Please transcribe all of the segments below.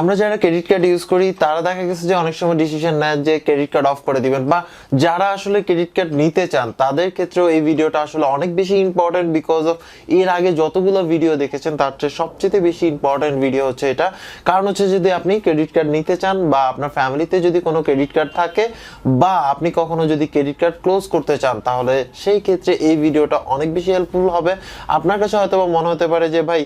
আমরা যারা credit card use করি, তারা দেখা গেছে যে অনেক সময় ডিসিশন নেয় যে ক্রেডিট কার্ড অফ করে দিবেন। বা যারা আসলে ক্রেডিট কার্ড নিতে চান, তাদের ক্ষেত্রেও এই ভিডিওটা আসলে অনেক বেশি ইম্পর্টেন্ট বিকজ অফ এর আগে যতগুলো ভিডিও দেখেছেন, তার চেয়ে সবচেয়ে বেশি ইম্পর্টেন্ট ভিডিও হচ্ছে এটা। কারণ হচ্ছে যদি আপনি ক্রেডিট কার্ড নিতে চান বা আপনার ফ্যামিলিতে যদি কোনো ক্রেডিট কার্ড থাকে বা আপনি কখনো যদি ক্রেডিট কার্ড ক্লোজ করতে চান, তাহলে সেই ক্ষেত্রে এই ভিডিওটা অনেক বেশি হেল্পফুল হবে। আপনার কাছে হয়তো মনে হতে পারে যে, ভাই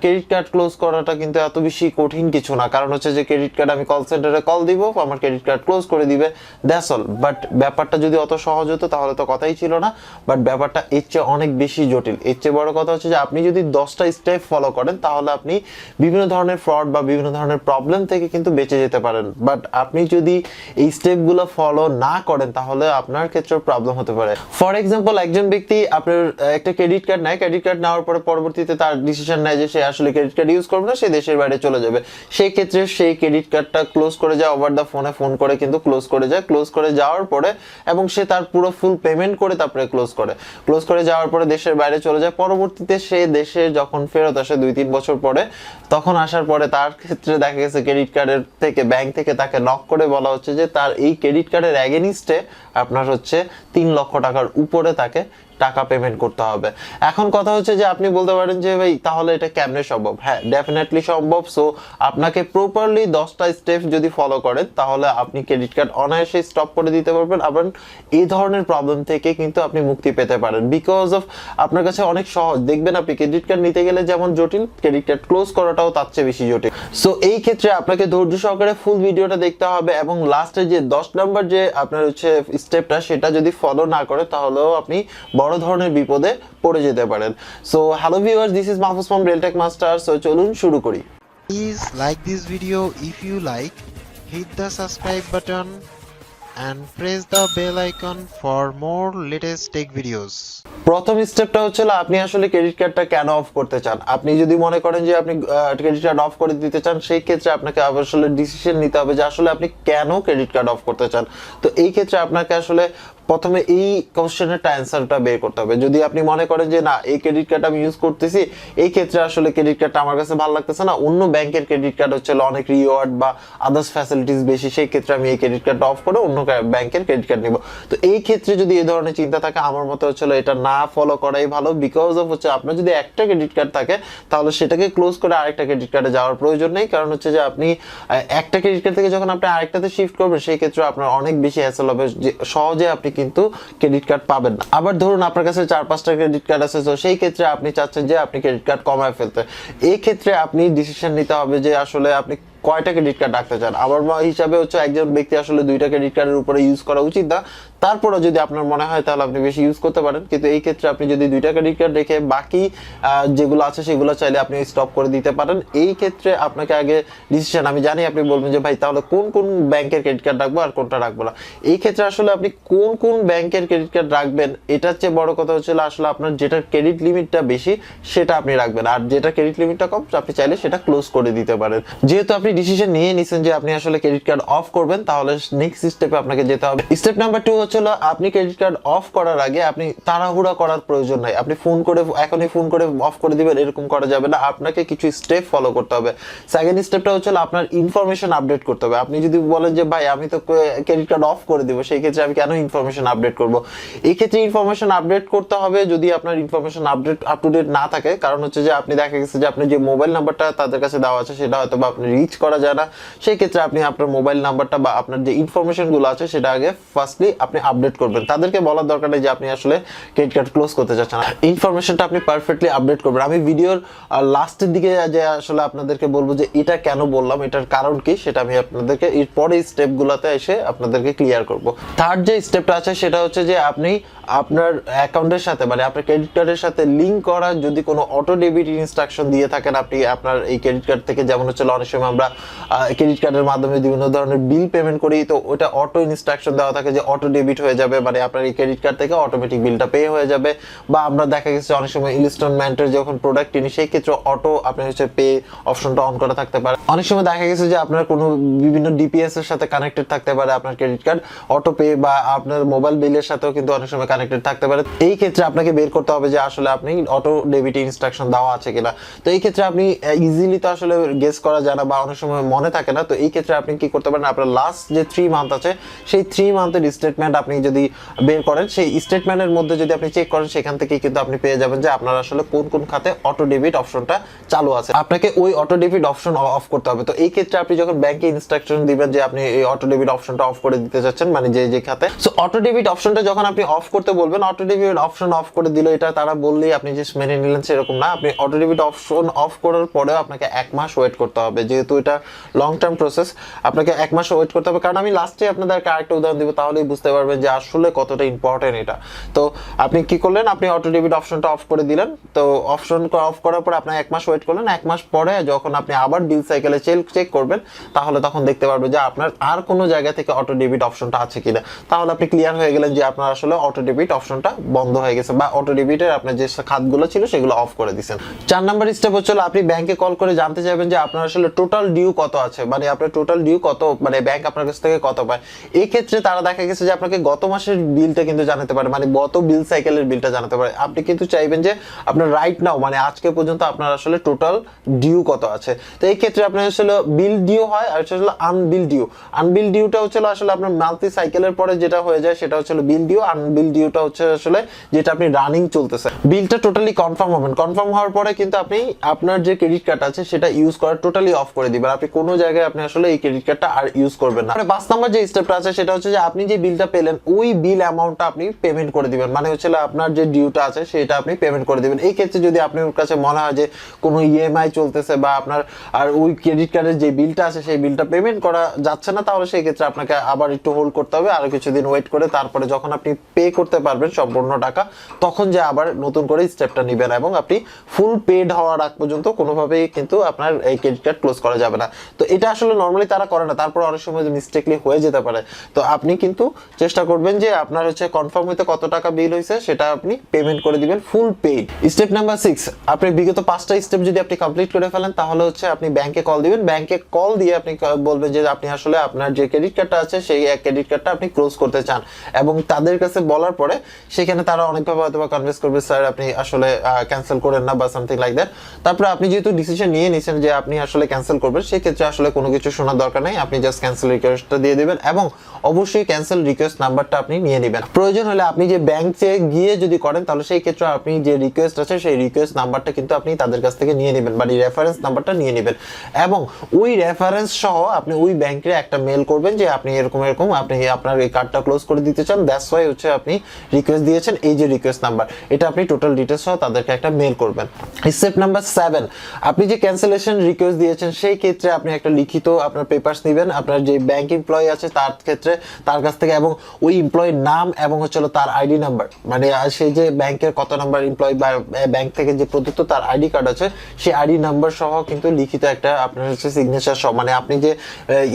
ক্রেডিট কার্ড ক্লোজ করাটা কিন্তু এত বেশি কঠিন কিছু না। কারণ হচ্ছে যে ক্রেডিট কার্ড আমি কল সেন্টারে কল দিব, আমার ক্রেডিট কার্ড ক্লোজ করে দিবে দ্যাটস অল বাট ব্যাপারটা যদি অত সহজ হতো, তাহলে তো কথাই ছিল না। বাট ব্যাপারটা এর চেয়ে অনেক বেশি জটিল। এর চেয়ে বড় কথা হচ্ছে যে আপনি যদি দশটা স্টেপ ফলো করেন, তাহলে আপনি বিভিন্ন ধরনের ফ্রড বা বিভিন্ন ধরনের প্রবলেম থেকে কিন্তু বেঁচে যেতে পারেন। বাট আপনি যদি এই স্টেপগুলো ফলো না করেন, তাহলে আপনার ক্ষেত্রে প্রবলেম হতে পারে। ফর এক্সাম্পল একজন ব্যক্তি আপনার একটা ক্রেডিট কার্ড নেয়। ক্রেডিট কার্ড নেওয়ার পরে পরবর্তীতে তার ডিসিশন নেয় যে সে আসলে ক্রেডিট কার্ড ইউজ করবে না, সে দেশের বাইরে চলে যাবে। সেই ক্ষেত্রে সেই ক্রেডিট কার্ডটা ক্লোজ করে যায় ওভার দ্য ফোনে ফোন করে, কিন্তু ক্লোজ করে যায়। ক্লোজ করে যাওয়ার পরে এবং সে তার পুরো ফুল পেমেন্ট করে তারপরে ক্লোজ করে। ক্লোজ করে যাওয়ার পরে দেশের বাইরে চলে যায়। পরবর্তীতে সে দেশে যখন ফেরত আসে দুই তিন বছর পরে, তখন আসার পরে তার ক্ষেত্রে দেখা গেছে ক্রেডিট কার্ডের থেকে ব্যাংক থেকে তাকে নক করে বলা হচ্ছে যে তার এই ক্রেডিট কার্ডের অ্যাগেনিস্টে আপনার হচ্ছে তিন লক্ষ টাকার উপরে তাকে টাকা পেমেন্ট করতে হবে। এখন কথা হচ্ছে যে আপনি বলতে পারেন যে ভাই, তাহলে এটা কেমনে সম্ভব? হ্যাঁ ডেফিনেটলি সম্ভব। সো আপনাকে প্রপারলি দশটা স্টেপ যদি ফলো করেন, তাহলে আপনি ক্রেডিট কার্ড অনায়াসে স্টপ করে দিতে পারবেন। আবার এই ধরনের প্রবলেম থেকে কিন্তু আপনি মুক্তি পেতে পারেন। বিকজ অফ আপনার কাছে অনেক সহজ। দেখবেন আপনি ক্রেডিট কার্ড নিতে গেলে যেমন জটিল ক্রেডিট কার্ড ক্লোজ করাটাও তার চেয়ে বেশি জটিল। সো এই ক্ষেত্রে আপনাকে ধৈর্য সহকারে ফুল ভিডিওটা দেখতে হবে এবং লাস্টে যে দশ নম্বর যে আপনার হচ্ছে স্টেপটা সেটা যদি ফলো না করে, তাহলেও আপনি বড় ধরনের বিপদে পড়ে যেতে পারেন। So hello viewers this is Mahfuz from Railtech master so চলুন শুরু করি। Please like this video if you like, hit the subscribe button and press the bell icon for more latest tech videos. প্রথম স্টেপটা হচ্ছে আপনি আসলে credit কার্ডটা কেন অফ করতে চান? আপনি যদি মনে করেন যে আপনি ক্রেডিট কার্ড অফ করে দিতে চান সেই ক্ষেত্রে আপনাকে আসলে ডিসিশন নিতে হবে যে আসলে আপনি কেন ক্রেডিট কার্ড অফ করতে চান। তো এই ক্ষেত্রে আপনাকে আসলে প্রথমে এই কোশ্চেনের অ্যান্সারটা বের করতে হবে। যদি আপনি মনে করেন যে, না, এই ক্রেডিট কার্ড আমি ইউজ করতেছি, এই ক্ষেত্রে আসলে ক্রেডিট কার্ডটা আমার কাছে ভালো লাগতেছে না, অন্য ব্যাংকের ক্রেডিট কার্ড হচ্ছে অনেক রিওয়ার্ড বা আদার্স ফ্যাসিলিটিস বেশি, সেই ক্ষেত্রে আমি এই ক্রেডিট কার্ডটা অফ করে অন্য ব্যাংকের ক্রেডিট কার্ড নিব। তো এই ক্ষেত্রে যদি এই ধরনের চিন্তা থাকে, আমার মতে হচ্ছে এটা না ফলো করাই ভালো বিকজ অফ হচ্ছে আপনার যদি একটা ক্রেডিট কার্ড থাকে, তাহলে সেটাকে ক্লোজ করে আরেকটা ক্রেডিট কার্ডে যাওয়ার প্রয়োজন নেই। কারণ হচ্ছে যে, আপনি একটা ক্রেডিট কার্ড থেকে যখন আপনি আরেকটাতে শিফট করবেন, সেই ক্ষেত্রে আপনার অনেক বেশি হ্যাসেল হবে। সহজে আপনি কিন্তু ক্রেডিট কার্ড পাবেন না। আবার ধরুন আপনার কাছে চার, পাঁচটা ক্রেডিট কার্ড আছে, তো সেই ক্ষেত্রে আপনি চাচ্ছেন যে আপনি ক্রেডিট কার্ড কমায় ফেলতে। এই ক্ষেত্রে আপনি ডিসিশন নিতে হবে যে আসলে আপনি কয়টা ক্রেডিট কার্ড রাখতে চান? আমার হিসাবে হচ্ছে একজন ব্যক্তি আসলে দুইটা ক্রেডিট কার্ডের উপরে ইউজ করা উচিত না। তারপরে যদি আপনার মনে হয় তাহলে আপনি বেশি ইউজ করতে পারেন। কিন্তু এই ক্ষেত্রে আপনি যদি দুইটা ক্রেডিট কার্ড রেখে বাকি যেগুলো আছে সেগুলো চাইলে আপনি স্টপ করে দিতে পারেন। এই ক্ষেত্রে আপনাকে আগে ডিসিশন আমি জানি আপনি বলবেন যে, ভাই, তাহলে কোন কোন ব্যাংকের ক্রেডিট কার্ড রাখব আর কোনটা রাখব না? এই ক্ষেত্রে আসলে আপনি কোন কোন ব্যাংকের ক্রেডিট কার্ড রাখবেন, এটার চেয়ে বড় কথা হচ্ছে আসলে আপনার যেটার ক্রেডিট লিমিটটা বেশি, সেটা আপনি রাখবেন। আর যেটা ক্রেডিট লিমিটটা কম, আপনি চাইলে সেটা ক্লোজ করে দিতে পারেন। যেহেতু আপনি ডিসিশন নিয়ে নিছেন যে আপনি আসলে ক্রেডিট কার্ড অফ করবেন, তাহলে নেক্সট স্টেপে আপনাকে যেতে হবে। স্টেপ নাম্বার টু হচ্ছে হলো, আপনি ক্রেডিট কার্ড অফ করার আগে আপনি তাড়াহুড়া করার প্রয়োজন নাই। আপনি ফোন করে, এখনই ফোন করে অফ করে দিবেন, এরকম করা যাবে না। আপনাকে কিছু স্টেপ ফলো করতে হবে। সেকেন্ড স্টেপটা হচ্ছে আপনার ইনফরমেশন আপডেট করতে হবে। আপনি যদি বলেন যে, ভাই, আমি তো ক্রেডিট কার্ড অফ করে দিব, সেই ক্ষেত্রে আমি কেন ইনফরমেশন আপডেট করব? এই ক্ষেত্রে ইনফরমেশন আপডেট করতে হবে যদি আপনার information update up to date না থাকে। কারণ হচ্ছে যে, আপনি দেখা গেছে যে, আপনি যে মোবাইল নাম্বারটা তাদের কাছে দেওয়া আছে, সেটা হয়তো বা আপনি রিচ করা যায় না। সেই ক্ষেত্রে আপনি আপনার মোবাইল নাম্বারটা বা আপনার যে ইনফরমেশনগুলো আছে, সেটা আগে ফার্স্টলি আপনি আপডেট করবেন। তাদেরকে বলার দরকার নেই যে আপনি আসলে ক্রেডিট কার্ড ক্লোজ করতে চাচ্ছেন ইনফরমেশনটা আপনি পারফেক্টলি আপডেট করবেন। আমি ভিডিওর লাস্টের দিকে যে আসলে আপনাদেরকে বলব যে এটা কেন বললাম, এটার কারণ কি, সেটা আমি আপনাদেরকে এর পরে স্টেপগুলোতে এসে আপনাদেরকে ক্লিয়ার করব। থার্ড যে স্টেপটা আছে, সেটা হচ্ছে যে আপনি আপনার অ্যাকাউন্টের সাথে মানে আপনার ক্রেডিট কার্ডের সাথে লিংক করা যদি কোনো অটো ডেবিট ইনস্ট্রাকশন দিয়ে থাকেন, আপনি আপনার এই ক্রেডিট কার্ড থেকে, যেমন হচ্ছে অনেক সময় আমরা ক্রেডিট কার্ডের মাধ্যমে বিভিন্ন ধরনের বিল পেমেন্ট করি, তো ওটা অটো ইনস্ট্রাকশন দেওয়া থাকে যে অটো ডেবিট হয়ে যাবে মানে আপনার এই ক্রেডিট কার্ড থেকে অটোমেটিক বিলটা পে হয়ে যাবে। বা আমরা দেখা গেছে অনেক সময় ইনস্টলমেন্টের যখন প্রোডাক্ট কিনি, সেই ক্ষেত্রে অটো আপনার হচ্ছে পে অপশনটা অন করা থাকতে পারে। অনেক সময় দেখা গেছে যে আপনার কোনো বিভিন্ন ডিপিএস এর সাথে কানেক্টেড থাকতে পারে আপনার ক্রেডিট কার্ড অটো পে বা আপনার মোবাইল বিলের সাথেও কিন্তু অনেক সময় কানেক্টেড থাকতে পারে। এই ক্ষেত্রে আপনাকে বের করতে হবে যে আসলে আপনি অটো ডেবিট ইনস্ট্রাকশন দেওয়া আছে কিনা। তো এই ক্ষেত্রে আপনি ইজিলি তো আসলে গেস করা যায় না বা অনেক সময় মনে থাকে না, তো এই ক্ষেত্রে আপনি কি করতে পারেন? আপনার লাস্ট যে থ্রি মান্থ আছে, সেই থ্রি মান্থের স্টেটমেন্ট আপনি যদি বের করেন, সেই স্টেটমেন্টের মধ্যে যদি আপনি চেক করেন, সেখান থেকে কিন্তু আপনি পেয়ে যাবেন যে আপনার আসলে কোন কোন খাতে অটো ডেবিট অপশনটা চালু আছে। আপনাকে ওই অটো ডেবিট অপশন অফ করতে হবে। তো এই ক্ষেত্রে আপনি যখন ব্যাংকে ইনস্ট্রাকশন দিবেন যে আপনি এই অটো ডেবিট অপশনটা অফ করে দিতে চাচ্ছেন মানে যে যে খাতে সো অটো ডেবিট অপশনটা যখন আপনি অফ করতে বলবেন অটো ডেবিট অপশন অফ করে দিল, এটা তারা বললেই আপনি যে মেনে নিলেন সেরকম না। আপনি অটো ডেবিট অপশন অফ করার পরেও আপনাকে এক মাস ওয়েট করতে হবে। যেহেতু এটা লং টার্ম প্রসেস আপনাকে এক মাস ওয়েট করতে হবে। কারণ আমি লাস্টে আপনাদেরকে আরেকটা উদাহরণ দিব, তাহলেই বুঝতে পারবেন যে আসলে কতটা ইম্পর্টেন্ট এটা। তো আপনি কি করলেন? আপনি অটো ডেবিট অপশনটা অফ করে দিলেন। তো অপশন অফ করার পর আপনি এক মাস ওয়েট করলেন। এক মাস পরে যখন আপনি আবার বিল সাইকেলে চেক করবেন, তাহলে তখন দেখতে পারবেন যে আপনার আর কোনো জায়গা থেকে অটো ডেবিট অপশনটা আছে কিনা। তাহলে আপনি ক্লিয়ার হয়ে গেলেন যে আপনার আসলে অটো ডেবিট অপশনটা বন্ধ হয়ে গেছে, বা অটো ডেবিটের আপনার যে খাতগুলো ছিল সেগুলো অফ করে দিয়েছেন। চার নাম্বার স্টেপ হচ্ছে আপনি ব্যাংকে কল করে জানতে চাইবেন যে আপনার আসলে টোটাল ডিউ কত আছে? মানে আপনার টোটাল ডিউ কত? মানে ব্যাংক আপনার কাছ থেকে কত পায়? এই ক্ষেত্রে তারা দেখা গেছে যে আপনাকে গত মাসের বিলটা কিন্তু জানাতে পারে মানে গত বিল সাইকেলের বিলটা জানাতে পারে। আপনি কিন্তু চাইবেন যে আপনার রাইট নাও মানে আজকে পর্যন্ত আপনার আসলে টোটাল ডিউ কত আছে? তো এই ক্ষেত্রে আপনার আসলে বিল ডিউ হয় আর হচ্ছে আনবিল ডিউ আনবিল ডিউটা হচ্ছে আসলে আপনার মাল্টি সাইকেলের পরে যেটা হয়ে যায়, সেটা হচ্ছে বিল ডিউ আনবিল ডিউটা হচ্ছে আসলে যেটা আপনি রানিং চলতেছে। বিলটা টোটালি কনফার্ম হবেন কনফার্ম হওয়ার পরে কিন্তু আপনি আপনার যে ক্রেডিট কার্ড আছে, সেটা ইউজ করা টোটালি অফ করে দিবেন। আপনি কোনো জায়গায় আপনি আসলে এই ক্রেডিট কার্ডটা আর ইউজ করবেন না। পাঁচ নাম্বার যে স্টেপটা আছে সেটা হচ্ছে যে আপনি যে বিলটা পেলেন, ওই বিল অ্যামাউন্টটা আপনি পেমেন্ট করে দিবেন। মানে হচ্ছে আপনার যে ডিউটা আছে সেটা আপনি পেমেন্ট করে দিবেন। এই ক্ষেত্রে যদি আপনার কাছে মনে হয় যে কোনো ইএমআই চলতেছে বা আপনার আর ওই ক্রেডিট কার্ডের যে বিলটা আছে সেই বিলটা পেমেন্ট করা যাচ্ছে না, তাহলে সেই ক্ষেত্রে আপনাকে আবার একটু হোল্ড করতে হবে। আরও কিছুদিন ওয়েট করে তারপরে যখন আপনি পে করতে পারবেন সম্পূর্ণ টাকা, তখন যে আবার নতুন করে স্টেপটা নেবেন এবং আপনি ফুল পেড হওয়ার আগ পর্যন্ত কোনোভাবেই কিন্তু আপনার এই ক্রেডিট কার্ড ক্লোজ করা যাবে না। তো এটা আসলে নর্মালি তারা করে না। তারপর অনেক সময় মিস্টেকলি হয়ে যেতে পারে। তো আপনি কিন্তু চেষ্টা করবেন যে আপনার হচ্ছে কনফার্ম হইতে কত টাকা বিল হয়েছে সেটা আপনি পেমেন্ট করে দিবেন full paid step number six আপনি বিগত পাঁচটা স্টেপ যদি আপনি কমপ্লিট করে ফেলেন, তাহলে হচ্ছে আপনি ব্যাংকে কল দিবেন। ব্যাংকে কল দিয়ে আপনি বলবেন যে আপনি আসলে আপনার যে ক্রেডিট কার্ডটা আছে, সেই ক্রেডিট কার্ডটা আপনি ক্লোজ করতে চান। এবং তাদের কাছে বলার পরে সেখানে তারা অনেকভাবে হয়তো বা কনভিন্স করবে স্যার আপনি আসলে ক্যান্সেল করেন না বা সামথিং লাইক দ্যাট তারপরে আপনি যেহেতু ডিসিশন নিয়ে নিয়েছেন যে আপনি আসলে ক্যান্সেল করবেন সেক্ষেত্রে আসলে কোনো কিছু শোনার দরকার নেই। আপনি জাস্ট ক্যান্সেল রিকোয়েস্টটা দিয়ে দিবেন এবং অবশ্যই ক্যান্সেল রিকোয়েস্ট নাম্বারটা আপনি নিয়ে নেবেন। প্রয়োজন হলে আপনি যে ব্যাংকে গিয়ে যদি করেন, তাহলে সেই ক্ষেত্রে আপনি যে রিকোয়েস্ট আছে, সেই রিকোয়েস্ট নাম্বারটা কিন্তু আপনি তাদের কাছ থেকে নিয়ে নেবেন বা রেফারেন্স নাম্বারটা নিয়ে নেবেন। এবং ওই রেফারেন্স সহ আপনি ওই ব্যাংকে একটা মেল করবেন যে, আপনি এরকম এরকম, আপনি আপনার এই কার্ডটা ক্লোজ করে দিতে চান। দ্যাটস ওয়াই হচ্ছে আপনি রিকোয়েস্ট দিয়েছেন এই যে রিকোয়েস্ট নাম্বার এটা আপনি টোটাল ডিটেলস সহ তাদেরকে একটা মেল করবেন। স্টেপ নাম্বার সেভেন আপনি যে ক্যান্সেলেশন রিকোয়েস্ট দিয়েছেন, সেই ক্ষেত্রে আপনি একটা লিখিত আপনার পেপারস নেবেন, আপনার যে ব্যাংক এমপ্লয়ি আছে তার ক্ষেত্রে তার কাছ থেকে এবং ওই এমপ্লয়ির নাম এবং হচ্ছে তার আইডি নাম্বার মানে সেই যে ব্যাংকের কত নাম্বার এমপ্লয়ি বা ব্যাংক থেকে যে প্রদত্ত তার আইডি কার্ড আছে সেই আইডি নাম্বার সহ কিন্তু লিখিত একটা আপনার হচ্ছে সিগনেচার সহ মানে আপনি যে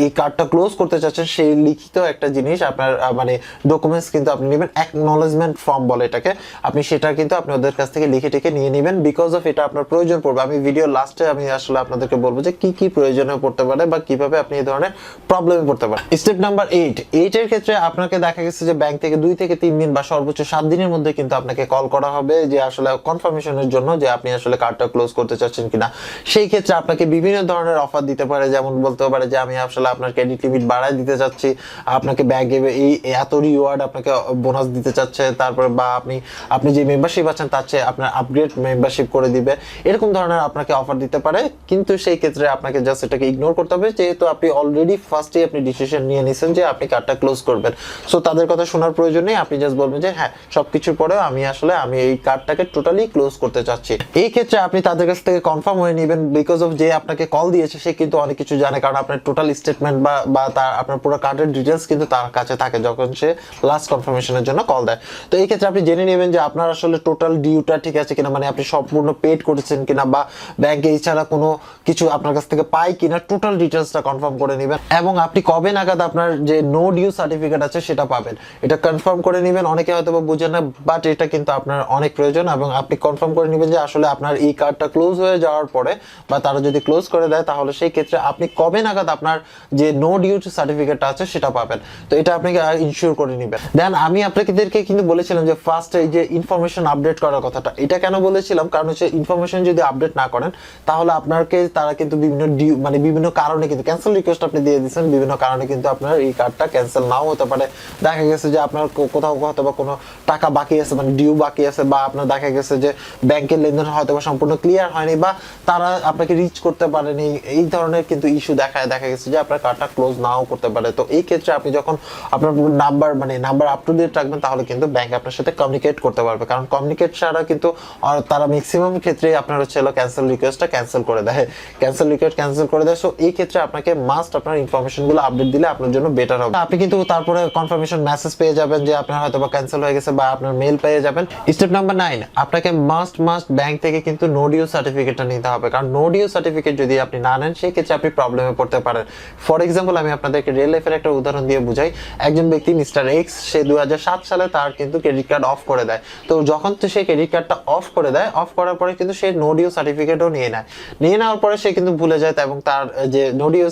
এই কার্ডটা ক্লোজ করতে চাচ্ছেন সেই লিখিত একটা জিনিস আপনার মানে ডকুমেন্টস কিন্তু আপনি নেবেন অ্যাকনোলেজমেন্ট ফর্ম বলে এটাকে, আপনি সেটা কিন্তু আপনি ওদের কাছ থেকে লিখে টেকে নিয়ে নেবেন বিকজ অফ এটা আপনার প্রয়োজন পড়বে। আমি ভিডিও লাস্টে আমি আসলে আপনাদেরকে বলব যে কি কি প্রয়োজনে পড়তে পারে বা কীভাবে আপনি এই ধরনের প্রবলেমে পড়তে পারেন। স্টেপ নাম্বার এইট এইটের ক্ষেত্রে আপনাকে দেখা গেছে যে ব্যাংক থেকে দুই থেকে তিন দিন বা সর্বোচ্চ সাত দিনের মধ্যে কিন্তু আপনাকে কল করা হবে যে আসলে কনফার্মেশনের জন্য যে আপনি আসলে কার্ডটা ক্লোজ করতে চাচ্ছেন কিনা। সেই ক্ষেত্রে আপনাকে বিভিন্ন ধরনের অফার দিতে পারে, যেমন বলতে পারে যে আমি আসলে আপনার ক্রেডিট লিমিট বাড়ায় দিতে চাচ্ছি, আপনাকে ব্যাংকে এই এত রিওয়ার্ড আপনাকে বোনাস দিতে চাচ্ছে, তারপরে বা আপনি আপনি যে মেম্বারশিপ আছেন তার চেয়ে আপনার আপগ্রেড মেম্বারশিপ করে দিবে। এরকম ধরনের আপনাকে অফার দিতে পারে, কিন্তু সেই ক্ষেত্রে আপনাকে জাস্ট এটাকে ইগনোর করতে হবে, যেহেতু আপনি অলরেডি ফার্স্টে আপনি ডিসিশন নিয়ে নিয়েছেন যে আপনি কার্ডটা ক্লোজ করবেন। সো তাদের কথা শোনার প্রয়োজন নেই, আপনি জাস্ট বলবেন যে হ্যাঁ সবকিছুর পরেও আমি আসলে, আমি এই কার্ডটাকে টোটালি ক্লোজ করতে চাচ্ছি। এই ক্ষেত্রে আপনি তাদের কাছ থেকে কনফার্ম হয়ে নেবেন বিকজ অফ যে আপনাকে কল দিয়েছে, সে কিন্তু অনেক কিছু জানে, কারণ আপনার টোটাল স্টেটমেন্ট বা বা তার, আপনার পুরো কার্ডের ডিটেলস কিন্তু তার কাছে থাকে যখন সে লাস্ট কনফার্মেশনের জন্য কল দেয়। তো এই ক্ষেত্রে আপনি জেনে নেবেন যে, আপনার আসলে টোটাল ডিউটা ঠিক আছে কিনা মানে আপনি সম্পূর্ণ পেড করেছেন কিনা, বা ব্যাংকে এছাড়া কোনো কিছু আপনার কাছ থেকে পাই কিনা টোটাল ডিটেলসটা কনফার্ম করে নেবেন। এবং আপনি কবে নাগাদ আপনার যে নো ডিউ সার্টিফিকেট আছে সেটা পাবেন। এটা কনফার্ম করে নেবেন, অনেকে হয়তো বা বুঝেন না বাট এটা কিন্তু আপনার অনেক প্রয়োজন এবং আপনি কনফার্ম করে নেবেন যে আসলে আপনার এই কার্ডটা ক্লোজ হয়ে যাওয়ার পরে বা তারা যদি ক্লোজ করে দেয়, তাহলে সেই ক্ষেত্রে আপনি কবে নাগাদ আপনার যে নো ডিউ সার্টিফিকেটটা আছে সেটা পাবেন। তো এটা আপনি ইনশিওর করে নেবেন। দেন আমি আপনাদেরকে কিন্তু বলেছিলাম যে ফার্স্ট এই যে ইনফরমেশন আপডেট করার কথাটা, এটা কেন বলেছিলাম? কারণ হচ্ছে ইনফরমেশন যদি আপডেট না করেন, তাহলে আপনাকে তারা কিন্তু বিভিন্ন ইউ- মানে বিভিন্ন কারণে কিন্তু ক্যান্সেল রিকোয়েস্ট আপনি দিয়ে দিচ্ছেন বিভিন্ন কারণে কিন্তু আপনার এই কার্ডটা ক্যান্সেল নাও হতে পারে। দেখা গেছে যে আপনার কোথাও হয়তো বা কোনো টাকা বাকি আছে মানে ডিউ বাকি আছে, বা আপনার দেখা গেছে যে ব্যাংকের লেনদেন হয়তো বা সম্পূর্ণ ক্লিয়ার হয়নি, বা তারা আপনাকে রিচ করতে পারেনি। এই ধরনের কিন্তু ইস্যু দেখায়, দেখা গেছে যে আপনার কার্ডটা ক্লোজ নাও করতে পারে। তো এই ক্ষেত্রে আপনি যখন আপনার নাম্বার মানে নাম্বার আপ টু ডেট রাখবেন, তাহলে কিন্তু ব্যাংক আপনার সাথে কমিউনিকেট করতে পারবে। কারণ কমিউনিকেট ছাড়া কিন্তু তারা ম্যাক্সিমাম ক্ষেত্রে আপনার হচ্ছে ক্যান্সেল রিকোয়েস্টটা ক্যান্সেল করে দেয়। ক্যান্সেল রিকোয়েস্ট ক্যান্সেল করে দেয়। সো এই ক্ষেত্রে আপনাকে মাস্ট আপনার ইনফরমেশনগুলো আপডেট দিলে আপনার জন্য বেটার হবে। আপনি কিন্তু তারপরে কনফার্মেশন মেসেজ পেয়ে যাবেন যে আপনার হয়তো বা ক্যান্সেল হয়ে গেছে বা আপনার মেল পেয়ে যাবেন। স্টেপ নাম্বার নাইন আপনাকে মাস্ট মাস্ট ব্যাংক থেকে কিন্তু নোডিও সার্টিফিকেটটা নিতে হবে। কারণ নোডিও সার্টিফিকেট যদি আপনি না নেন সেই ক্ষেত্রে আপনি প্রবলেমে পড়তে পারেন। ফর এক্সাম্পল আমি আপনাদেরকে রিয়েল লাইফের একটা উদাহরণ দিয়ে বুঝাই। একজন ব্যক্তি মিস্টার এক্স সে দু হাজার সাত সালে তার কিন্তু ক্রেডিট কার্ড অফ করে দেয়। তো যখন তো সে ক্রেডিট কার্ডটা অফ করে দেয় অফ করার পরে কিন্তু সে নোডিও সার্টিফিকেটও নিয়ে নেয়। নিয়ে নেওয়ার পরে সে কিন্তু ভুলে যায় এবং তার যে নোডিও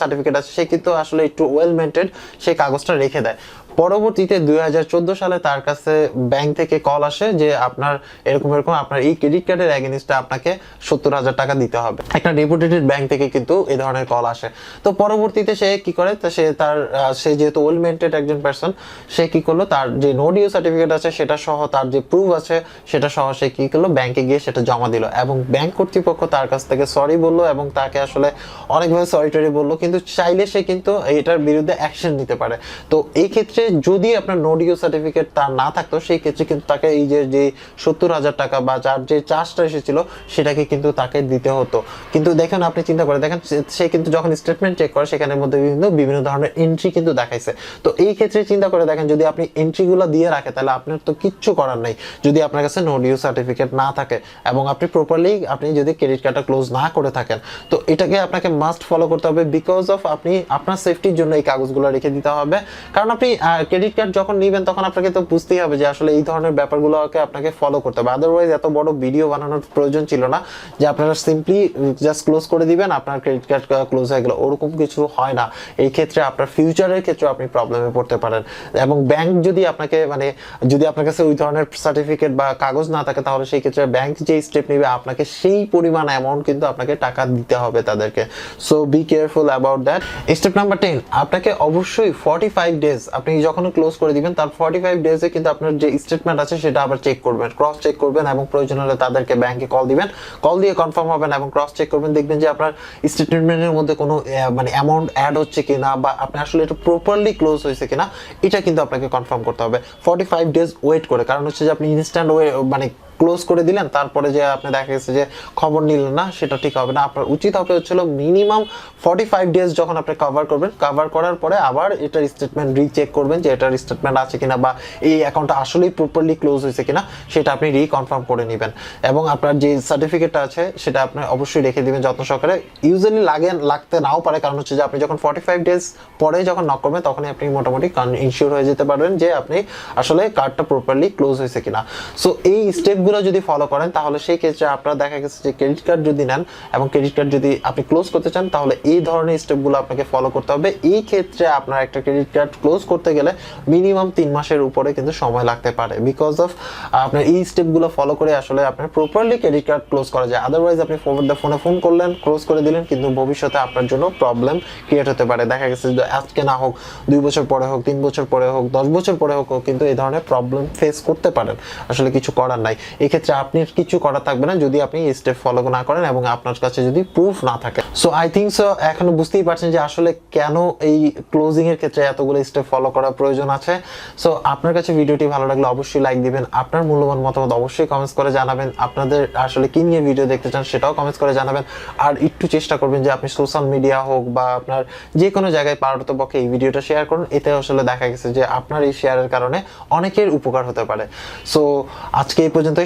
সার্টিফিকেট আছে, সে কিন্তু আসলে একটু ওয়েল মেনটেন সেই কাগজটা রেখে দেয়। পরবর্তীতে দুই হাজার চোদ্দ সালে তার কাছে ব্যাংক থেকে কল আসে যে আপনার এরকম এরকম আপনার এই ক্রেডিট কার্ডের অ্যাগেনিস্টে আপনাকে সত্তর হাজার টাকা দিতে হবে। একটা রেপুটেটেড ব্যাংক থেকে কিন্তু এই ধরনের কল আসে। তো পরবর্তীতে সে কি করে? সে তার সে যেহেতু ওয়েল মেন্টেড একজন পার্সন সে কি করল? তার যে নোডিও সার্টিফিকেট আছে সেটা সহ তার যে প্রুফ আছে সেটা সহ সে কি করল? ব্যাংকে গিয়ে সেটা জমা দিল এবং ব্যাংক কর্তৃপক্ষ তার কাছ থেকে সরি বলল এবং তাকে আসলে অনেকভাবে সরি টরি বলল। কিন্তু চাইলে সে কিন্তু এটার বিরুদ্ধে অ্যাকশন নিতে পারে। তো এই ক্ষেত্রে যদি আপনার নোডিও সার্টিফিকেট তার না থাকতো, সেই ক্ষেত্রে কিন্তু তাকে এই যে যে সত্তর হাজার টাকা বা যার যে চার্জটা এসেছিল, সেটাকে কিন্তু তাকে দিতে হতো। কিন্তু দেখেন, আপনি চিন্তা করে দেখেন, সে- কিন্তু যখন স্টেটমেন্ট চেক করে, সেখানের মধ্যে বিভিন্ন বিভিন্ন ধরনের এন্ট্রি কিন্তু দেখাইছে। তো এই ক্ষেত্রে চিন্তা করে দেখেন, যদি আপনি এন্ট্রিগুলো দিয়ে রাখে, তাহলে আপনার তো কিচ্ছু করার নেই। যদি আপনার কাছে নোডিও সার্টিফিকেট না থাকে এবং আপনি প্রপারলি আপনি যদি ক্রেডিট কার্ডটা ক্লোজ না করে থাকেন, তো এটাকে আপনাকে মাস্ট ফলো করতে হবে বিকজ অফ আপনি, আপনার সেফটির জন্য এই কাগজগুলো রেখে দিতে হবে। কারণ আপনি ক্রেডিট কার্ড যখন নেবেন, তখন আপনাকে তো বুঝতেই হবে যে আসলে এই ধরনের ব্যাপারগুলোকে আপনাকে ফলো করতে হবে। আদারওয়াইজ এত বড় ভিডিও বানানোর প্রয়োজন ছিল না যে আপনারা সিম্পলি জাস্ট ক্লোজ করে দিবেন, আপনার ক্রেডিট কার্ড ক্লোজ হয়ে গেল। ওরকম কিছু হয় না। এই ক্ষেত্রে আপনার ফিউচারের ক্ষেত্রে আপনি প্রবলেমে পড়তে পারেন। এবং ব্যাংক যদি আপনাকে মানে যদি আপনার কাছে ওই ধরনের সার্টিফিকেট বা কাগজ না থাকে, তাহলে সেই ক্ষেত্রে ব্যাংক যে স্টেপ নেবে, আপনাকে সেই পরিমাণ অ্যামাউন্ট কিন্তু আপনাকে টাকা দিতে হবে তাদেরকে। So be careful about that step number ten আপনাকে অবশ্যই ফর্টি ফাইভ ডেজ আপনি যখন ক্লোজ করে দিবেন, তার ফর্টি ফাইভ ডেজে কিন্তু আপনার যে স্টেটমেন্ট আছে, সেটা আবার চেক করবেন ক্রস চেক করবেন এবং প্রয়োজন হলে তাদেরকে ব্যাংকে কল দিবেন। কল দিয়ে কনফার্ম হবেন এবং ক্রস চেক করবেন, দেখবেন যে আপনার স্টেটমেন্টের মধ্যে কোনো মানে অ্যামাউন্ট অ্যাড হচ্ছে কিনা বা আপনি আসলে এটা প্রপারলি ক্লোজ হয়েছে কিনা, এটা কিন্তু আপনাকে কনফার্ম করতে হবে। ফর্টি ফাইভ ডেজ ওয়েট করে, কারণ হচ্ছে যে আপনি ইনস্ট্যান্ট ওয়ে মানে ক্লোজ করে দিলেন, তারপরে যে আপনি দেখা গেছে যে খবর নিলেন না, সেটা ঠিক হবে না। আপনার উচিত হবে হচ্ছিল মিনিমাম ফর্টি ফাইভ ডেজ যখন আপনি কভার করবেন কভার করার পরে আবার এটার স্টেটমেন্ট রিচেক করবেন যে এটার স্টেটমেন্ট আছে কিনা বা এই অ্যাকাউন্টটা আসলেই প্রপারলি ক্লোজ হয়েছে কিনা, সেটা আপনি রিকনফার্ম করে নেবেন। এবং আপনার যে সার্টিফিকেটটা আছে, সেটা আপনি অবশ্যই রেখে দিবেন যত্ন সহকারে। ইউজুয়ালি লাগে, লাগতে নাও পারে, কারণ হচ্ছে যে আপনি যখন ফর্টি ফাইভ ডেজ পরে যখন নক করবেন, তখনই আপনি মোটামুটি ইনশিওর হয়ে যেতে পারবেন যে আপনি আসলে কার্ডটা প্রপারলি ক্লোজ হয়েছে কিনা। সো এই স্টেপগুলো যদি ফলো করেন, তাহলে সেই ক্ষেত্রে আপনার দেখা গেছে যে ক্রেডিট কার্ড যদি নেন, এবং ক্রেডিট কার্ড যদি আপনি ক্লোজ করতে চান, তাহলে এই ধরনের স্টেপগুলো আপনাকে ফলো করতে হবে। এই ক্ষেত্রে আপনার একটা ক্রেডিট কার্ড ক্লোজ করতে গেলে মিনিমাম তিন মাসের উপরে কিন্তু সময় লাগতে পারে। বিকজ অফ আপনার এই স্টেপগুলো ফলো করে আসলে আপনার প্রপারলি ক্রেডিট কার্ড ক্লোজ করা যায়। আদারওয়াইজ আপনি ফোনে ফোন করলেন ক্লোজ করে দিলেন, কিন্তু ভবিষ্যতে আপনার জন্য প্রবলেম ক্রিয়েট হতে পারে। দেখা গেছে আজকে না হোক, দুই বছর পরে হোক, তিন বছর পরে হোক, দশ বছর পরে হোক, কিন্তু এই ধরনের প্রবলেম ফেস করতে পারেন। আসলে কিছু করার নাই। এই ক্ষেত্রে আপনি কিছু করার থাকবে না যদি আপনি স্টেপ ফলো না করেন এবং আপনার কাছে যদি প্রুফ না থাকে। সো আই থিঙ্ক সো এখনও বুঝতেই পারছেন যে আসলে কেন এই ক্লোজিং এর ক্ষেত্রে এতগুলো স্টেপ ফলো করার প্রয়োজন আছে। সো আপনার কাছে ভিডিওটি ভালো লাগলে অবশ্যই লাইক দিবেন। আপনার মূল্যবান মতামত অবশ্যই কমেন্টস করে জানাবেন। আপনাদের আসলে কি নিয়ে ভিডিও দেখতে চান সেটাও কমেন্টস করে জানাবেন। আর একটু চেষ্টা করবেন যে আপনি সোশ্যাল মিডিয়া হোক বা আপনার যে কোনো জায়গায় পক্ষে এই ভিডিওটা শেয়ার করুন। এতে আসলে দেখা গেছে যে আপনার এই শেয়ারের কারণে অনেকের উপকার হতে পারে। সো আজকে এই পর্যন্তই।